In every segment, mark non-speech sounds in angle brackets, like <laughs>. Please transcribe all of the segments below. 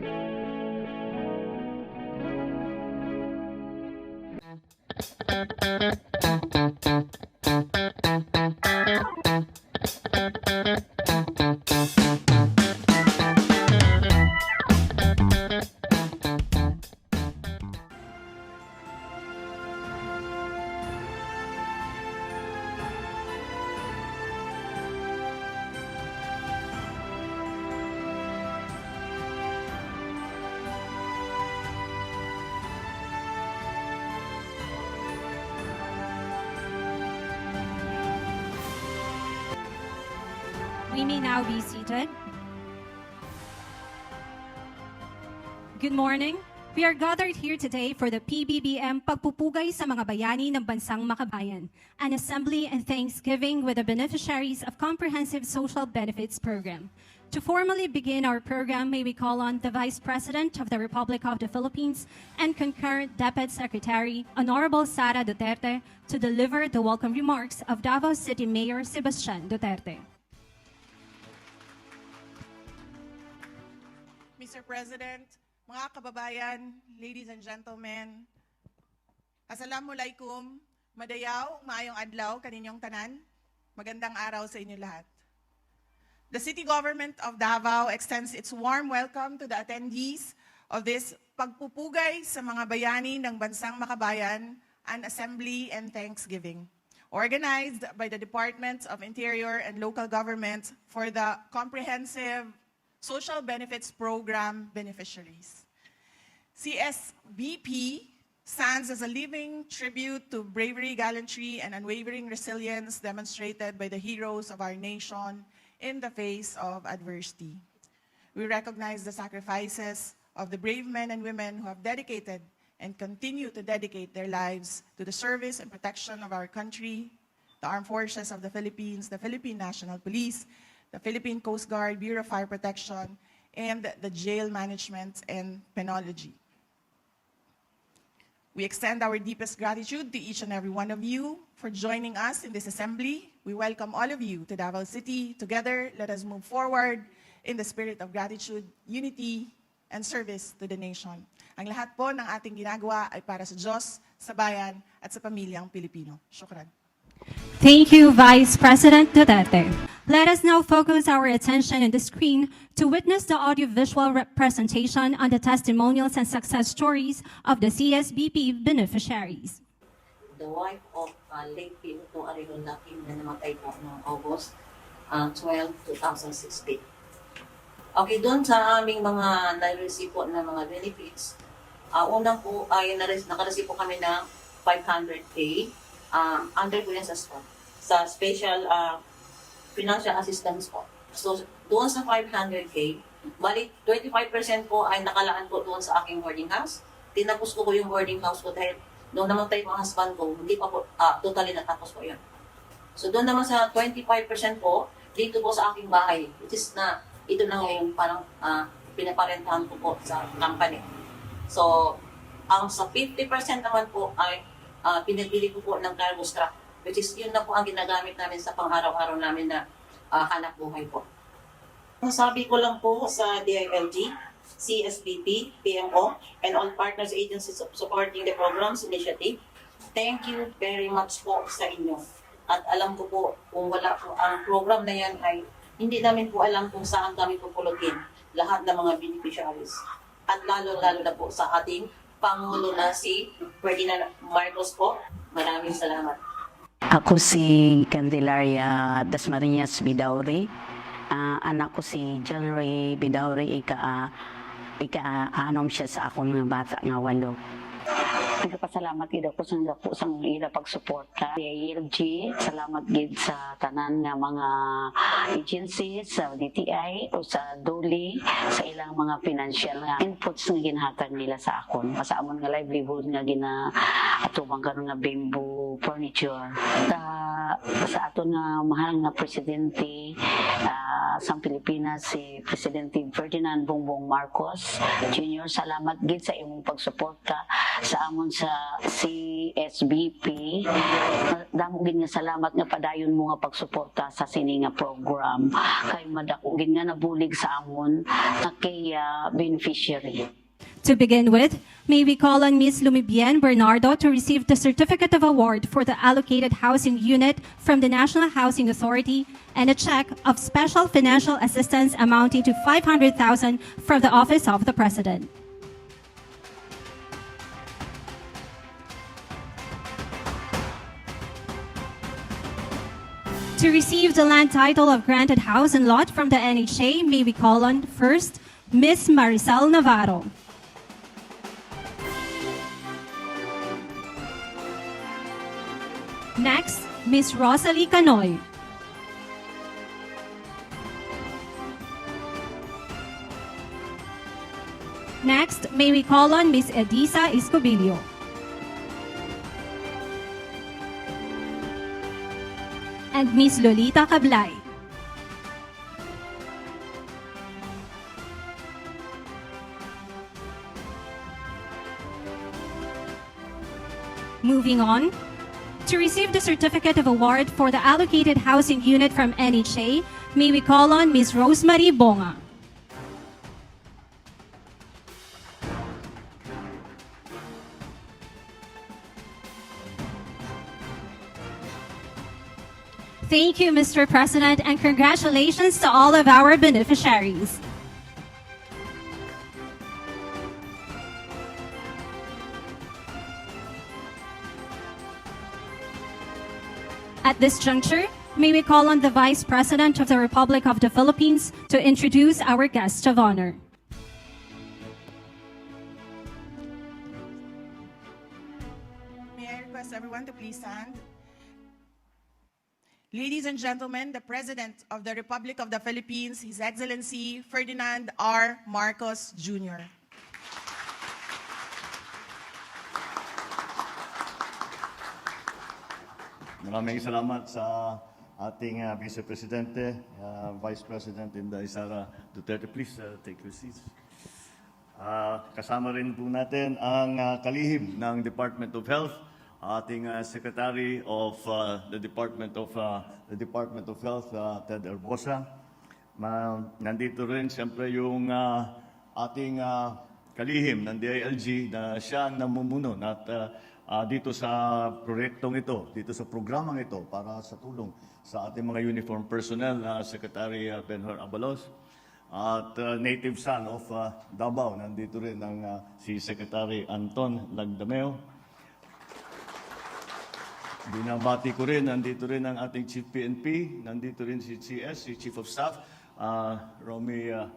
We may now be seated. Good morning. We are gathered here today for the PBBM Pagpupugay sa mga bayani ng Bansang Makabayan, an assembly and thanksgiving with the beneficiaries of Comprehensive Social Benefits Program. To formally begin our program, may we call on the Vice President of the Republic of the Philippines and concurrent Deputy Secretary, Honorable Sara Duterte, to deliver the welcome remarks of Davao City Mayor Sebastian Duterte. Mr. President, mga kababayan, ladies and gentlemen, Assalamualaikum, madayaw, maayong adlaw, kaninyong tanan. Magandang araw sa inyo lahat. The city government of Davao extends its warm welcome to the attendees of this pagpupugay sa mga bayani ng Bansang Makabayan, an assembly and thanksgiving, organized by the Departments of Interior and Local Government for the comprehensive Social Benefits Program beneficiaries. CSBP stands as a living tribute to bravery, gallantry, and unwavering resilience demonstrated by the heroes of our nation in the face of adversity. We recognize the sacrifices of the brave men and women who have dedicated and continue to dedicate their lives to the service and protection of our country, the Armed Forces of the Philippines, the Philippine National Police, the Philippine Coast Guard, Bureau of Fire Protection, and the Jail Management and Penology. We extend our deepest gratitude to each and every one of you for joining us in this assembly. We welcome all of you to Davao City. Together, let us move forward in the spirit of gratitude, unity, and service to the nation. Ang lahat po ng ating ginagawa ay para sa Diyos, sa bayan, at sa pamilyang Pilipino. Shukran. Thank you, Vice President Duterte. Let us now focus our attention on the screen to witness the audiovisual representation on the testimonials and success stories of the CSBP beneficiaries. the wife of uh, late Pinuto Arihon Lakim na namatay po noong August uh, 12, 2016. Okay, doon sa aming mga na-receive po na mga benefits, uh, unang po ay nakareceive po kami ng 500K uh, under po yan sa SPA, sa Special uh, Financial Assistance po. So, doon sa 500K, balik 25% po ay nakalaan po doon sa aking boarding house. Tinapos ko po yung boarding house ko dahil nung namatay po ang husband ko, hindi pa po ah, totally natapos po yun. So doon naman sa 25% po, dito po sa aking bahay, which is na ito na ngayon parang ah, pinaparentahan ko po sa company. So, ang sa 50% naman po ay ah, pinabili ko po ng cargo truck, which is yun na po ang ginagamit namin sa pang-araw-araw namin na ah, hanap buhay po. Masabi ko lang po sa DILG, CSBP, PMO, and all partners agencies su- supporting the program's initiative. Thank you very much po sa inyo. At alam ko po, kung wala po ang program na yan ay hindi namin po alam kung saan kami pupulutin lahat ng mga beneficiaries. At lalo-lalo na po sa ating Pangulo na si Ferdinand Marcos po. Maraming salamat. Ako si Candelaria Dasmariñas Bidauri. Ah, anak ko si Ray Bidauri ika uh, ika anom siya sa akong mga bata nga walo. Nagpasalamat gid ako sa dako sa ila pagsuporta. DILG, salamat gid sa tanan nga mga agencies sa DTI o sa DOLI sa ilang mga financial nga inputs nga ginhatag nila sa akon. Sa amon nga livelihood nga gina atubang karon nga bamboo furniture. Ta sa ato nga mahal nga presidente ah, sa Pilipinas si Presidente Ferdinand Bongbong Marcos Jr. Salamat gid sa imong pagsuporta sa amon sa CSBP. Damo gid nga salamat nga padayon mo nga pagsuporta sa sini nga program kay madako gid nga nabulig sa amon nga kay ah, beneficiary. To begin with, may we call on Ms. Lumibien Bernardo to receive the Certificate of Award for the allocated housing unit from the National Housing Authority and a check of special financial assistance amounting to 500,000 from the Office of the President. To receive the land title of granted house and lot from the NHA, may we call on first Ms. Maricel Navarro. Next, Ms. Rosalie Canoy. Next, may we call on Ms. Edisa Escobilio. And Ms. Lolita Cablay. Moving on, to receive the certificate of award for the allocated housing unit from NHA, may we call on Ms. Rosemary Bonga. Thank you, Mr. President, and congratulations to all of our beneficiaries. At this juncture, may we call on the Vice President of the Republic of the Philippines to introduce our guest of honor. May I request everyone to please stand? Ladies and gentlemen, the President of the Republic of the Philippines, His Excellency Ferdinand R. Marcos Jr. Maraming salamat sa ating uh, Vice Presidente, uh, Vice President Inday Sara Duterte. Please uh, take your seats. Ah, kasama rin po natin ang ah, kalihim ng Department of Health, ating ah, Secretary of ah, the Department of ah, the Department of Health, ah, Ted Erbosa. Ma, nandito rin siyempre yung ah, ating ah, kalihim ng DILG na siya namumuno at ah, ah, dito sa proyektong ito, dito sa programang ito para sa tulong sa ating mga uniform personnel, na Secretary ah, Benhur Abalos. At uh, native son of uh, Davao, nandito rin ang uh, si Secretary Anton Lagdameo. Binabati ko rin, nandito rin ang ating Chief PNP, nandito rin si CS, si Chief of Staff, uh, Romy, uh,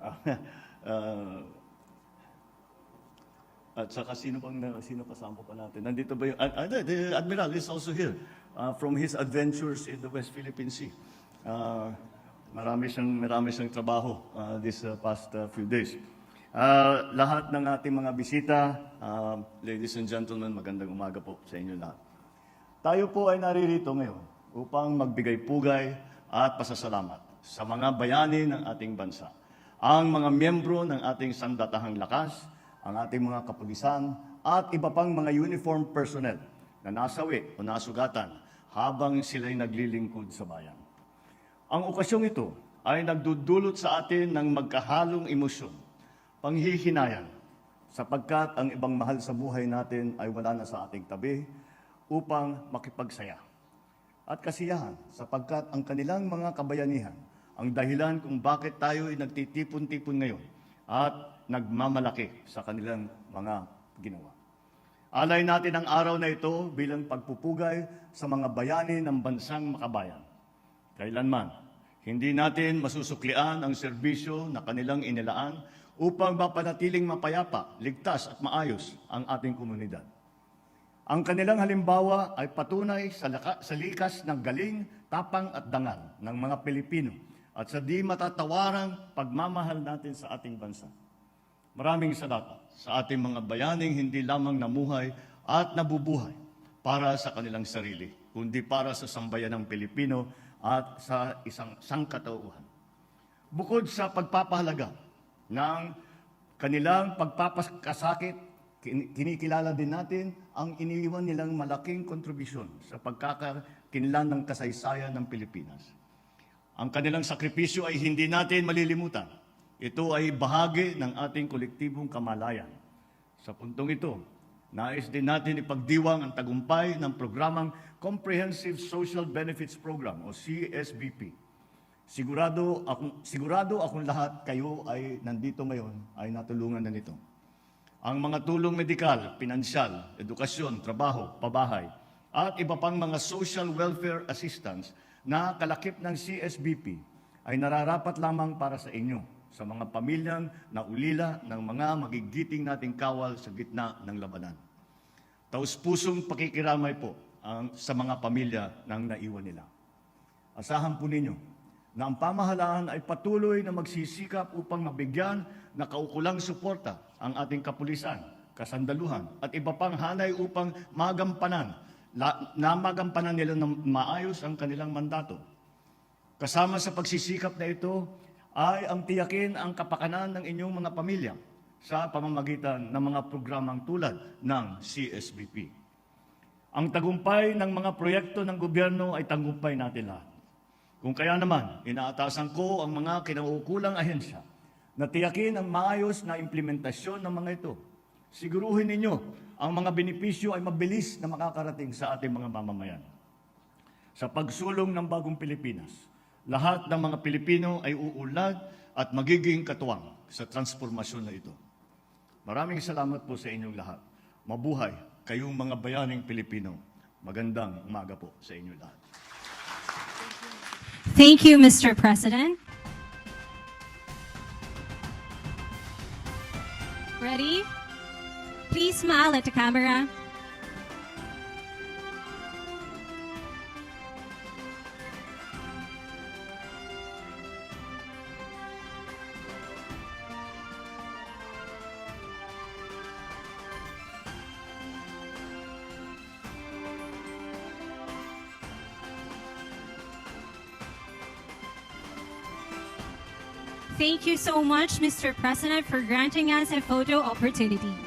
uh, <laughs> at saka sino pang sino kasama pa natin? Nandito ba yung uh, the Admiral is also here uh, from his adventures in the West Philippine Sea. Uh, marami siyang marami siyang trabaho uh, this uh, past uh, few days. Uh, lahat ng ating mga bisita, uh, ladies and gentlemen, magandang umaga po sa inyo lahat. Tayo po ay naririto ngayon upang magbigay pugay at pasasalamat sa mga bayani ng ating bansa. Ang mga miyembro ng ating sandatahang lakas, ang ating mga kapulisan, at iba pang mga uniform personnel na nasawi o nasugatan habang sila'y naglilingkod sa bayan. Ang okasyong ito ay nagdudulot sa atin ng magkahalong emosyon, panghihinayang, sapagkat ang ibang mahal sa buhay natin ay wala na sa ating tabi upang makipagsaya. At kasiyahan sapagkat ang kanilang mga kabayanihan ang dahilan kung bakit tayo ay nagtitipon-tipon ngayon at nagmamalaki sa kanilang mga ginawa. Alay natin ang araw na ito bilang pagpupugay sa mga bayani ng bansang makabayan. Kailanman, hindi natin masusuklian ang serbisyo na kanilang inilaan upang mapanatiling mapayapa, ligtas at maayos ang ating komunidad. Ang kanilang halimbawa ay patunay sa, laka, sa likas ng galing, tapang at dangal ng mga Pilipino at sa di matatawarang pagmamahal natin sa ating bansa. Maraming salamat sa ating mga bayaning hindi lamang namuhay at nabubuhay para sa kanilang sarili, kundi para sa sambayan ng Pilipino at sa isang sangkatauhan. Bukod sa pagpapahalaga ng kanilang pagpapakasakit, kin- kinikilala din natin ang iniiwan nilang malaking kontribusyon sa pagkakakinlan ng kasaysayan ng Pilipinas. Ang kanilang sakripisyo ay hindi natin malilimutan. Ito ay bahagi ng ating kolektibong kamalayan. Sa puntong ito, nais din natin ipagdiwang ang tagumpay ng programang Comprehensive Social Benefits Program o CSBP. Sigurado akong, sigurado akong lahat kayo ay nandito ngayon ay natulungan na nito. Ang mga tulong medikal, pinansyal, edukasyon, trabaho, pabahay, at iba pang mga social welfare assistance na kalakip ng CSBP ay nararapat lamang para sa inyo, sa mga pamilyang naulila ng mga magigiting nating kawal sa gitna ng labanan. Taus-pusong pakikiramay po ang, sa mga pamilya ng naiwan nila. Asahan po ninyo na ang pamahalaan ay patuloy na magsisikap upang mabigyan na kaukulang suporta ang ating kapulisan, kasandaluhan at iba pang hanay upang magampanan la, na magampanan nila ng maayos ang kanilang mandato. Kasama sa pagsisikap na ito ay ang tiyakin ang kapakanan ng inyong mga pamilya sa pamamagitan ng mga programang tulad ng CSBP. Ang tagumpay ng mga proyekto ng gobyerno ay tagumpay natin lahat. Kung kaya naman, inaatasan ko ang mga kinaukulang ahensya na tiyakin ang maayos na implementasyon ng mga ito. Siguruhin ninyo ang mga benepisyo ay mabilis na makakarating sa ating mga mamamayan. Sa pagsulong ng bagong Pilipinas, lahat ng mga Pilipino ay uulad at magiging katuwang sa transformasyon na ito. Maraming salamat po sa inyong lahat. Mabuhay kayong mga bayaning Pilipino. Magandang umaga po sa inyong lahat. Thank you, Mr. President. Ready? Please smile at the camera. Thank you so much, Mr. President, for granting us a photo opportunity.